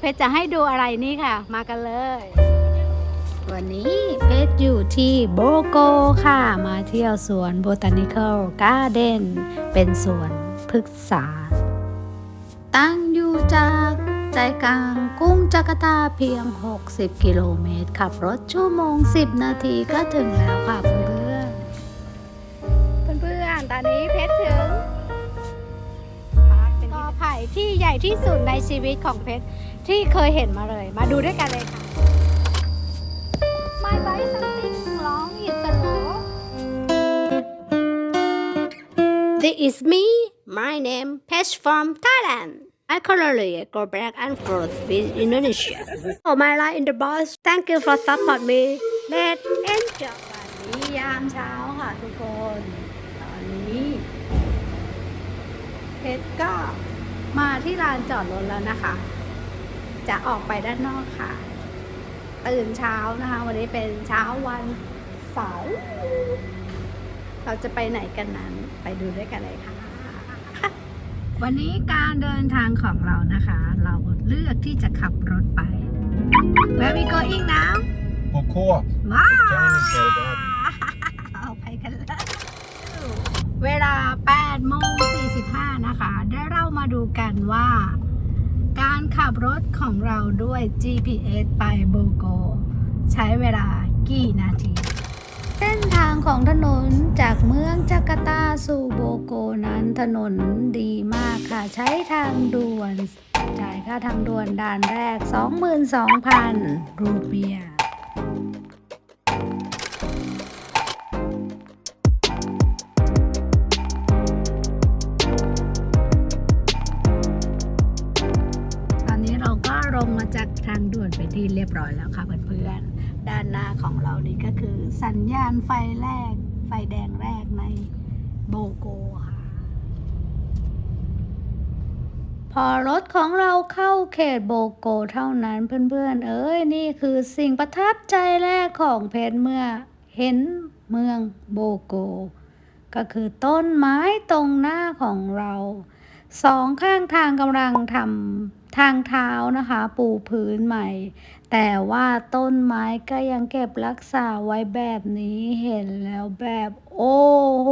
เพชรจะให้ดูอะไรนี่ค่ะ มากันเลย วันนี้เพชรอยู่ที่โบโกค่ะ มาเที่ยวสวน Botanical Garden เป็นสวนพฤกษา ตั้งอยู่จากใจกลางกรุงจาการ์ตาเพียง 60 กิโลเมตร ขับรถชั่วโมง 10 นาทีก็ถึงแล้วค่ะเพื่อนๆเพื่อนๆตอนนี้เพชรถึงกอไผ่ที่ใหญ่ที่สุดในชีวิตของเพชร ที่เคยเห็นมาเลย มาดูด้วยกันเลยค่ะ My buy something long is the law This is me my name Pesh from Thailand I currently go back and forth with Indonesia Oh my life in the bus Thank you for support me Let's enjoy วันนี้ยามเช้าค่ะทุกคน ตอนนี้เพชรก็มาที่ลานจอดรถแล้วนะคะ จะออกไปด้านนอกค่ะ ตื่นเช้านะคะ วันนี้เป็นเช้าวันเสาร์เราจะไปไหนกันนั้นไปดูด้วยกันเลยค่ะ วันนี้การเดินทางของเรานะคะ เราเลือกที่จะขับรถไป Where we going now På K. ว้าว Botanical Garden เอาไปกันเลย เวลา8โมง45 นะคะเดี๋ยวเรามาดูกันว่า การขับรถของเราด้วย GPS ไปโบโก ใช้เวลากี่นาที เส้นทางของถนนจากเมืองจาการ์ตาสู่โบโกนั้นถนนดีมากค่ะ ใช้ทางด่วน จ่ายค่าทางด่วนด่านแรก 22,000 รูเปีย ที่เรียบร้อยแล้วค่ะเพื่อนๆ ด้านหน้าของเรานี่ก็คือสัญญาณไฟแรก ไฟแดงแรกในโบโกค่ะ พอรถของเราเข้าเขตโบโกเท่านั้นเพื่อนๆ เอ้ยนี่คือสิ่งประทับใจแรกของเพชรเมื่อเห็นเมืองโบโก ก็คือต้นไม้ตรงหน้าของเรา สองข้างทางกำลังทำ ทางเท้านะคะ ปูพื้นใหม่ แต่ว่าต้นไม้ก็ยังเก็บรักษาไว้แบบนี้เห็นแล้วแบบ โอ้โห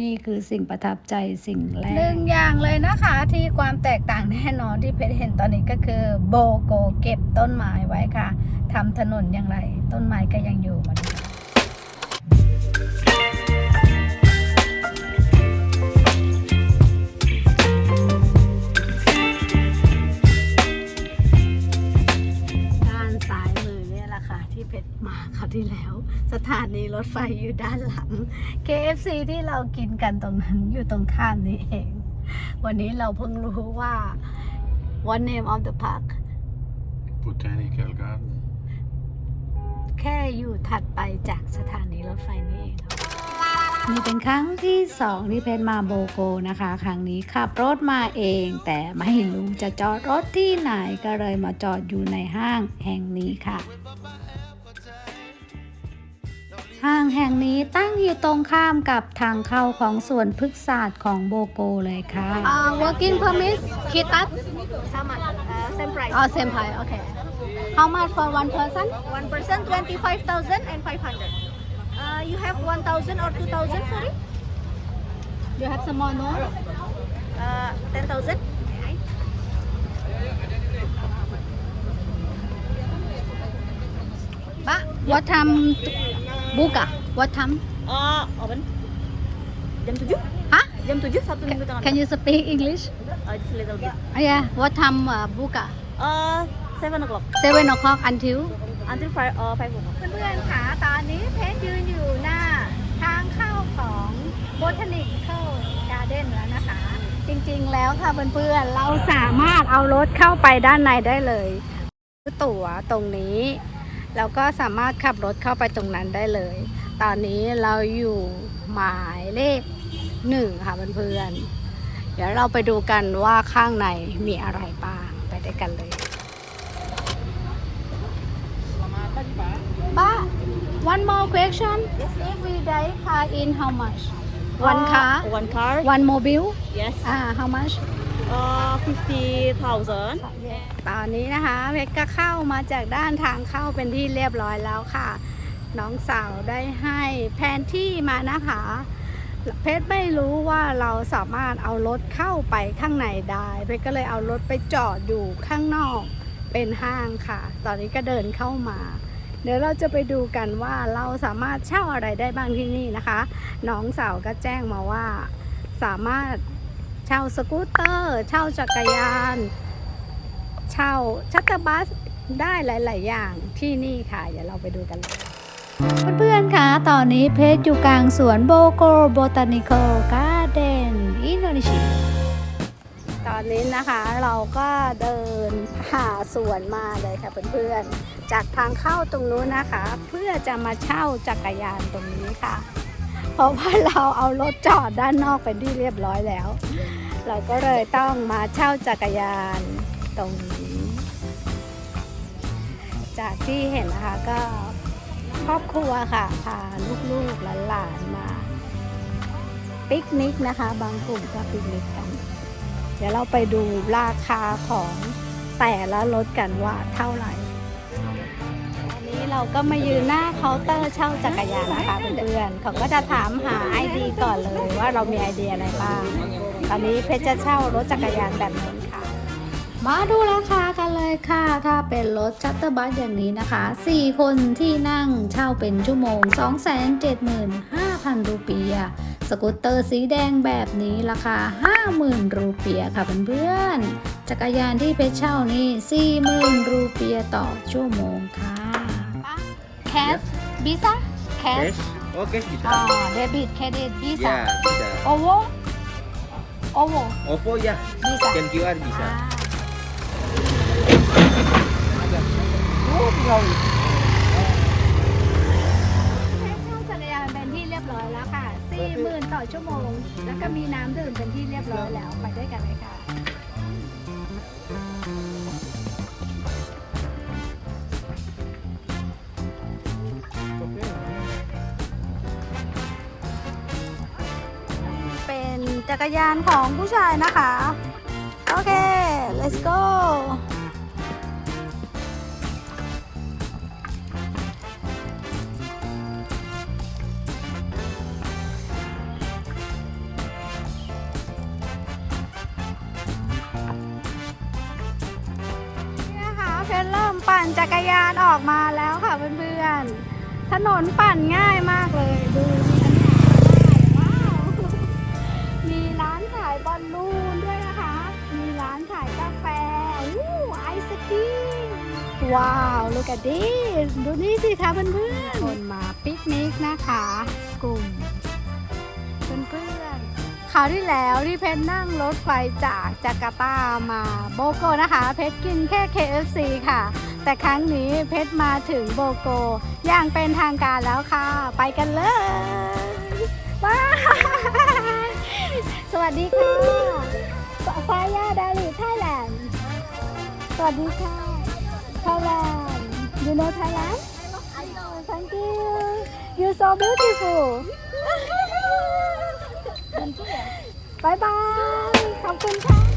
นี่คือสิ่งประทับใจสิ่งแรกหนึ่งอย่างเลยนะคะที่ความแตกต่างแน่นอนที่เพชรเห็นตอนนี้ก็คือ โบโกเก็บต้นไม้ไว้ค่ะทำถนนอย่างไร ต้นไม้ก็ยังอยู่มาดู เพชรมาคราวที่แล้ว สถานีรถไฟอยู่ด้านหลัง KFC ที่เรากินกันตรงนั้นอยู่ตรงข้ามนี้เอง วันนี้เราเพิ่งรู้ว่า What name of the park Botanical Garden. แค่อยู่ถัดไปจากสถานีรถไฟนี่เองค่ะนี่เป็นครั้งที่สองที่เพชรมาโบโกนะคะ ครั้งนี้ขับรถมาเอง แต่ไม่รู้จะจอดรถที่ไหนก็เลยมาจอดอยู่ในห้างแห่งนี้ค่ะ ห้างแห่งนี้ตั้งอยู่ตรงข้ามกับทางเข้าของสวนพฤกษศาสตร์ของโบโกเลยค่ะ Uh, working permit, kid up? Sama, uh, same price. Oh, same price Okay. How much for one person? One person, 25,500. Uh, you have 1,000 or 2,000, sorry? You have some more? No? Uh, 10,000? What time buka? What time? Uh, open. Jam tujuh? Hah? Jam tujuh satu minggu tengah. Can you speak English? Uh, just a little bit. Oh, yeah. What time uh, buka? Uh, seven o'clock Seven o'clock until? until five uh, five o'clock. เพื่อนๆค่ะตอนนี้เพชรยืนอยู่หน้าทางเข้าของ Botanical Garden แล้วนะคะ จริงๆแล้วค่ะเพื่อนๆเราสามารถเอารถเข้าไปด้านในได้เลยซื้อตั๋วตรงนี้ แล้วก็สามารถขับรถเข้าไปตรงนั้นได้เลย ตอนนี้เราอยู่หมายเลขหนึ่งค่ะเพื่อนๆ เดี๋ยวเราไปดูกันว่าข้างในมีอะไรบ้างไปด้วยกันเลย But one more question. Every day car in how much? One Uh, car, One car. one mobile. Yes. Ah, how much? Uh, fifty thousand. ตอนนี้นะคะเพชรก็เข้ามาจากด้านทางเข้าเป็นที่เรียบร้อยแล้วค่ะ น้องสาวได้ให้แผนที่มานะคะ เพชรไม่รู้ว่าเราสามารถเอารถเข้าไปข้างในได้ เพชรก็เลยเอารถไปจอดอยู่ข้างนอกเป็นห้างค่ะ ตอนนี้ก็เดินเข้ามา เดี๋ยวเราจะไปดูกันว่าเราสามารถเช่าอะไรได้บ้างที่นี่นะคะ น้องสาวก็แจ้งมาว่าสามารถ เช่าสกูตเตอร์ เช่าจักรยาน เช่าชัตเตอร์บัสได้หลาย ๆ อย่างที่นี่ค่ะ เดี๋ยวเราไปดูกันเลยเพื่อนๆคะตอนนี้เพชรอยู่กลางสวนโบโกโบตานิคอลการ์เดนอินโดนีเซียตอนนี้นะคะเราก็เดินหาสวนมาเลยค่ะเพื่อนๆ จากทางเข้าตรงนู้นนะคะ เพื่อจะมาเช่าจักรยานตรงนี้ค่ะ เพราะว่าเราเอารถจอดด้านนอกเป็นที่เรียบร้อยแล้ว เราก็เลยต้องมาเช่าจักรยานตรงนี้ จากที่เห็นนะคะก็ครอบครัวค่ะพาลูกๆหลานๆมาปิกนิกนะคะ บางกลุ่มก็ปิกนิกกัน เดี๋ยวเราไปดูราคาของแต่ละรถกันว่าเท่าไหร่ นี้เราก็มายืนหน้าเคาน์เตอร์เช่าจักรยานนะคะเพื่อนๆเขาก็จะถามหาไอดีก่อนเลยว่าเรามีไอเดียอะไรบ้าง ตอนนี้เพชรจะเช่ารถจักรยานแบบนี้ค่ะ มาดูราคากันเลยค่ะ ถ้าเป็นรถชัตเตอร์บัสอย่างนี้นะคะ 4 คนที่นั่งเช่าเป็นชั่วโมง 275,000 รูปีย สกูตเตอร์สีแดงแบบนี้ราคา 50,000 รูปียค่ะเพื่อนๆจักรยานที่เพชรเช่านี่40,000 รูปียต่อชั่วโมงค่ะ แคสบิซ่าแคส Cash? Oh, cash bisa. อ่าเดบิตเครดิตบิซ่า Ya, bisa. โอโวโอโว OVO ya, บิซ่า scan QR bisa. เข้าจักรยานเป็นที่เรียบร้อยแล้วค่ะ40,000ต่อชั่วโมง แล้วก็มีน้ำดื่มเป็นที่เรียบร้อยแล้วไปด้วยกันเลยค่ะ จักรยานของผู้ชายนะคะ โอเค let's go นี่นะคะเพชรเริ่มปั่นจักรยานออกมาแล้วค่ะเพื่อนๆ ถนนปั่นง่ายมากเลยดูมี มีร้านขายบอลลูนด้วยนะคะ มีร้านขายกาแฟอู้ไอศครีม ว้าวลูก at this ดูนี่สิคะเพื่อนๆคนมาปิกนิกนะคะ กลุ่มเพื่อนๆคราวที่แล้วที่เพชรนั่งรถไฟจากจาการ์ตามาโบโกนะคะ เพชรกินแค่ KFC ค่ะ แต่ครั้งนี้เพชรมาถึงโบโกอย่างเป็นทางการแล้วค่ะ ไปกันเลยบาย สวัสดีค่ะฟายาดาลีไทยแลนด์สวัสดีค่ะ Thailand you know Thailand thank you you so beautiful บายบายขอบคุณค่ะ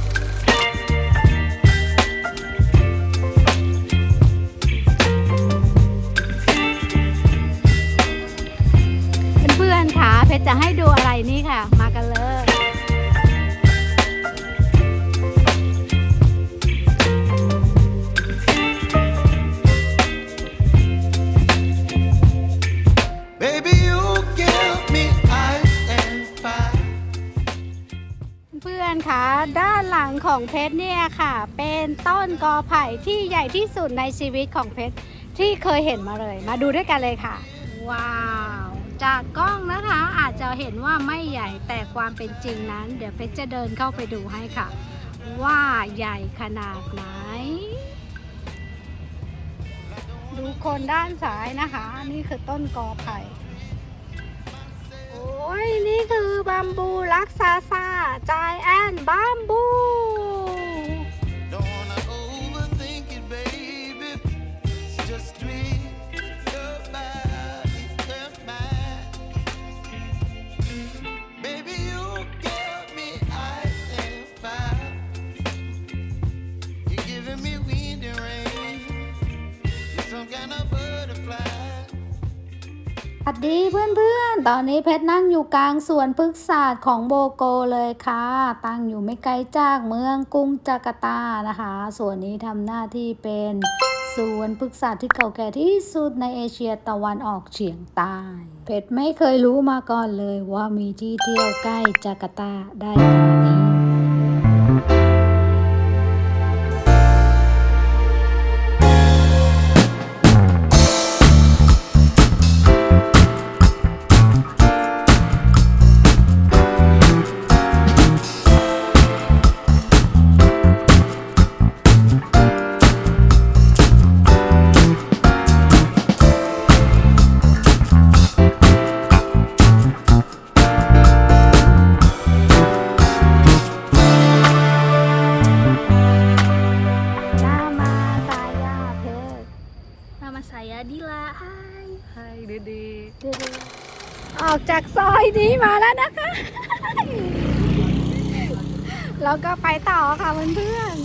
ของเพชรเนี่ยค่ะ เป็นต้นกอไผ่ที่ใหญ่ที่สุดในชีวิตของเพชรที่เคยเห็นมาเลย มาดูด้วยกันเลยค่ะ ว้าว จากกล้องนะคะอาจจะเห็นว่าไม่ใหญ่แต่ความเป็นจริงนั้น เดี๋ยวเพชรจะเดินเข้าไปดูให้ค่ะ ว่าใหญ่ขนาดไหน ดูคนด้านซ้ายนะคะ นี่คือต้นกอไผ่โอ้ยนี่คือบัมบูรักษาซาจายแอนบัมบู วัสดีเพื่อนๆ ตอนนี้เพชรนั่งอยู่กลางสวนพฤกษศาสตร์ของโบโกเลยค่ะ ตั้งอยู่ไม่ไกลจากเมืองกรุงจาการ์ตานะคะสวนนี้ทำหน้าที่เป็นสวนพฤกษศาสตร์ที่เก่าแก่ที่สุดในเอเชียตะวันออกเฉียงใต้ เพชรไม่เคยรู้มาก่อนเลยว่ามีที่เที่ยวใกล้จาการ์ตาได้ขนาดนี้ ต่อค่ะเพื่อน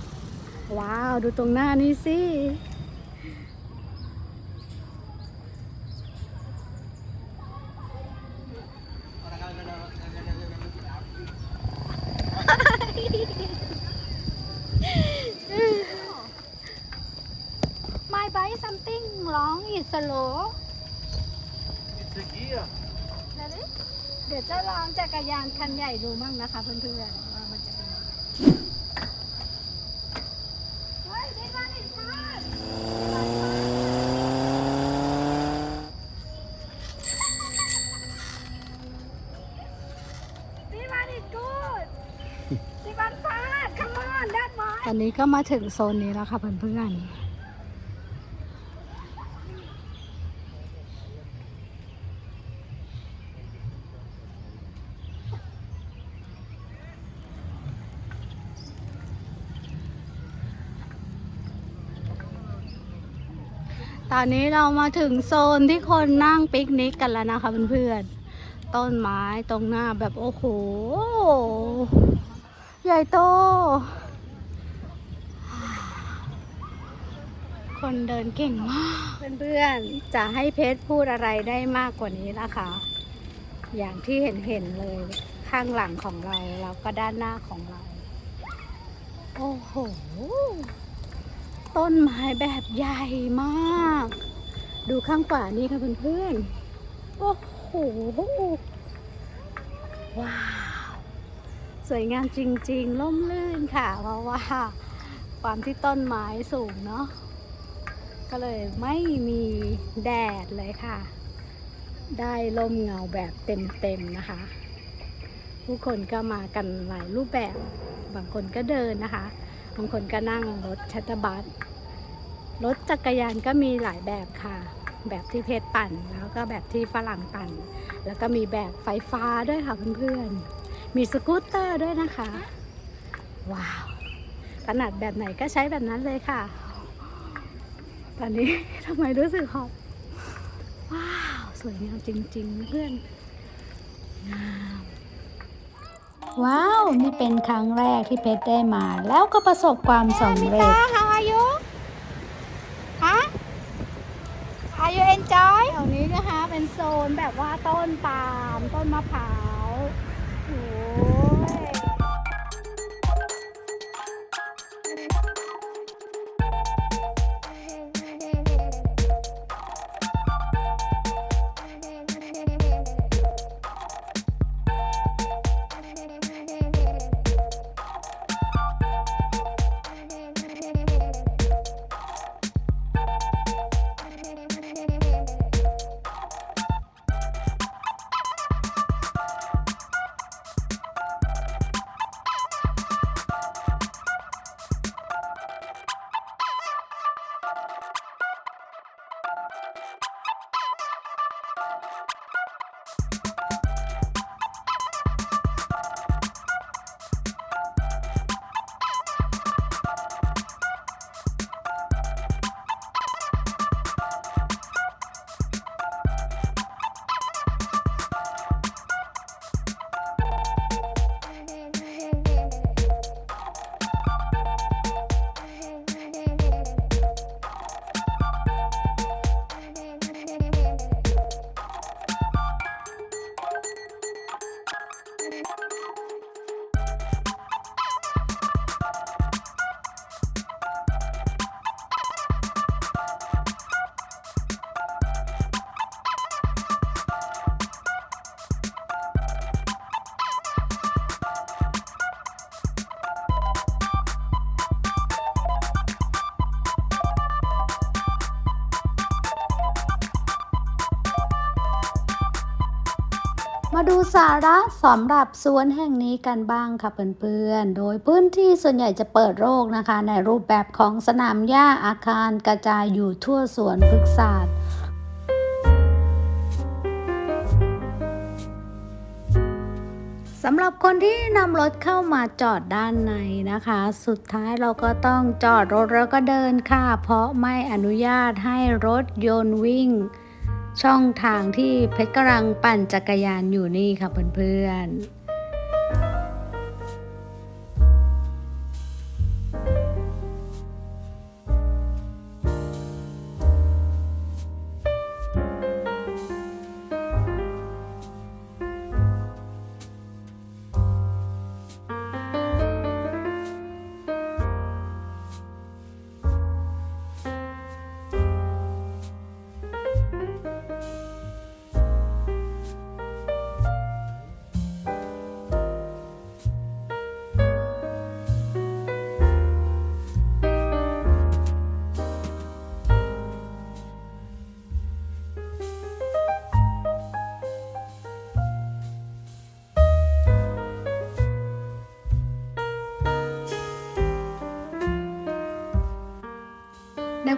ๆ ว้าวดูตรงหน้านี่สิ My buy something wrong is slow It's a gear. เดี๋ยวจะลองจักรยานคันใหญ่ดูมั่งนะคะเพื่อนๆว่ามันจะเป็นยังไงเฮ้ยได้บ้านอีกคันดีบ้านอีกกูดดีบ้านฟาด come on that one ต อนนี้ก็มาถึงโซนนี้แล้วค่ะเพื่อนๆตอนนี้เรามาถึงโซนที่คนนั่งปิกนิกกันแล้วนะคะเพื่อนๆ ต้นไม้ตรงหน้าแบบโอ้โห ใหญ่โต คนเดินเก่งมาก เพื่อนๆ จะให้เพชรพูดอะไรได้มากกว่านี้นะคะ อย่างที่เห็นเห็นๆเลยข้างหลังของเราแล้วก็ด้านหน้าของเรา โอ้โห ต้นไม้แบบใหญ่มาก ดูข้างขวานี่ค่ะเพื่อนๆ โอ้โห ว้าว สวยงามจริงๆ ล่มลื่นค่ะ เพราะว่าความที่ต้นไม้สูงเนาะ ก็เลยไม่มีแดดเลยค่ะ ได้ลมเงาแบบเต็มๆนะคะ ผู้คนก็มากันหลายรูปแบบ บางคนก็เดินนะคะ บางคนก็นั่งรถชัตบัสรถจักรยานก็มีหลายแบบค่ะ แบบที่เพชรปั่น แล้วก็แบบที่ฝรั่งปั่น แล้วก็มีแบบไฟฟ้าด้วยค่ะเพื่อนๆ มีสกูตเตอร์ด้วยนะคะ ว้าวถนัดแบบไหนก็ใช้แบบนั้นเลยค่ะ ตอนนี้ทำไมรู้สึกหอบว้าว สวยงามจริง ๆ เพื่อนงามว้าว นี่เป็นครั้งแรกที่เพชรได้มา แล้วก็ประสบความสำเร็จ How are you? Huh? Are you enjoy? แถวนี้นะคะ เป็นโซนแบบว่าต้นปาล์มต้นมะพร้าว มาดูสาระสำหรับสวนแห่งนี้กันบ้างค่ะเพื่อนๆ โดยพื้นที่ส่วนใหญ่จะเปิดโล่งนะคะ ในรูปแบบของสนามหญ้าอาคารกระจายอยู่ทั่วสวนพฤกษศาสตร์สำหรับคนที่นำรถเข้ามาจอดด้านในนะคะ สุดท้ายเราก็ต้องจอดรถแล้วก็เดินค่ะ เพราะไม่อนุญาตให้รถยนต์วิ่ง ช่องทางที่เพชรกำลังปั่นจักรยานอยู่นี่ค่ะเพื่อนๆ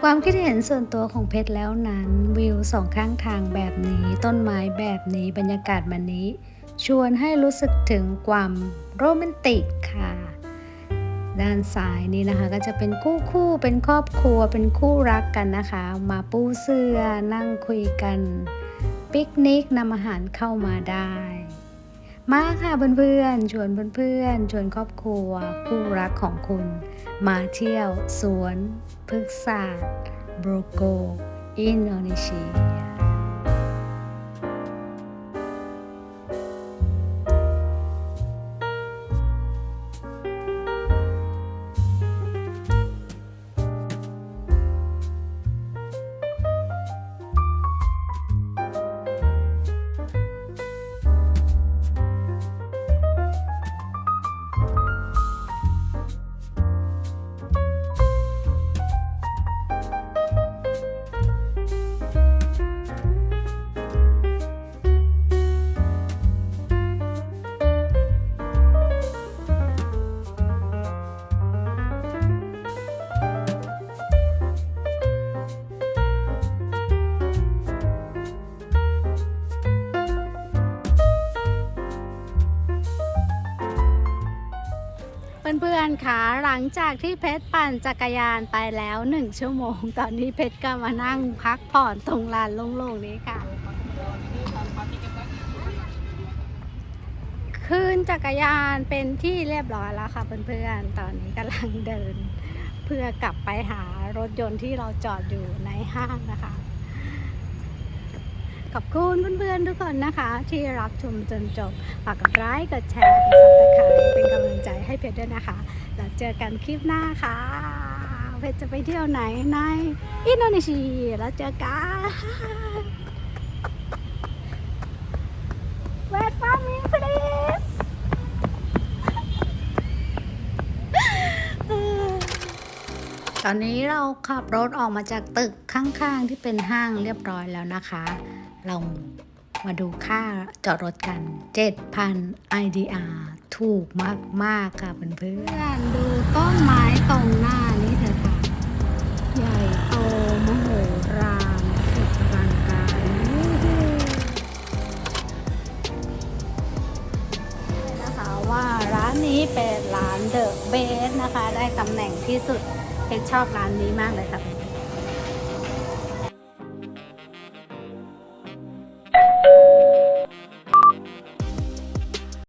ความคิดเห็นส่วนตัวของเพชรแล้วนั้น วิวสองข้างทางแบบนี้ ต้นไม้แบบนี้บรรยากาศแบบนี้ ชวนให้รู้สึกถึงความโรแมนติกค่ะ ด้านซ้ายนี้นะคะ ก็จะเป็นคู่คู่เป็นครอบครัวเป็นคู่รักกันนะคะ มาปูเสื้อนั่งคุยกัน ปิกนิกนำอาหารเข้ามาได้ มาค่ะเพื่อนๆ ชวนเพื่อนๆ ชวนครอบครัวคู่รักของคุณ มาเที่ยวสวนพฤกษศาสตร์โบรโก อินโดนีเซีย หลังจากที่เพชรปั่นจักรยานไปแล้วหนึ่งชั่วโมง ตอนนี้เพชรก็มานั่งพักผ่อนตรงลานโล่งๆนี้ค่ะ คืนจักรยานเป็นที่เรียบร้อยแล้วค่ะเพื่อนๆ ตอนนี้กำลังเดิน เพื่อกลับไปหารถยนต์ที่เราจอดอยู่ในห้างนะคะ ขอบคุณเพื่อนๆทุกคนนะคะ ที่รับชมจนจบฝากกดไลค์กดแชร์กดซับสไครต์เป็นกำลังใจให้เพจด้วยนะคะแล้วเจอกันคลิปหน้าค่ะ เพจจะไปเที่ยวไหนในอินโดนีเซียแล้วเจอกันเวทฟาร์มิงพลี ตอนนี้เราขับรถออกมาจากตึกข้างๆ ที่เป็นห้างเรียบร้อยแล้วนะคะ เรามาดูค่าจอดรถกัน 7,000 IDR ถูกมาก ๆ ค่ะเพื่อนๆดูต้นไม้ตรงหน้านี้เถอะค่ะ ใหญ่โตมโหฬารสุดรังการนะคะว่าร้านนี้เป็นร้านเดอะเบสนะคะ ได้ตำแหน่งที่สุด เพชรชอบร้านนี้มากเลยค่ะ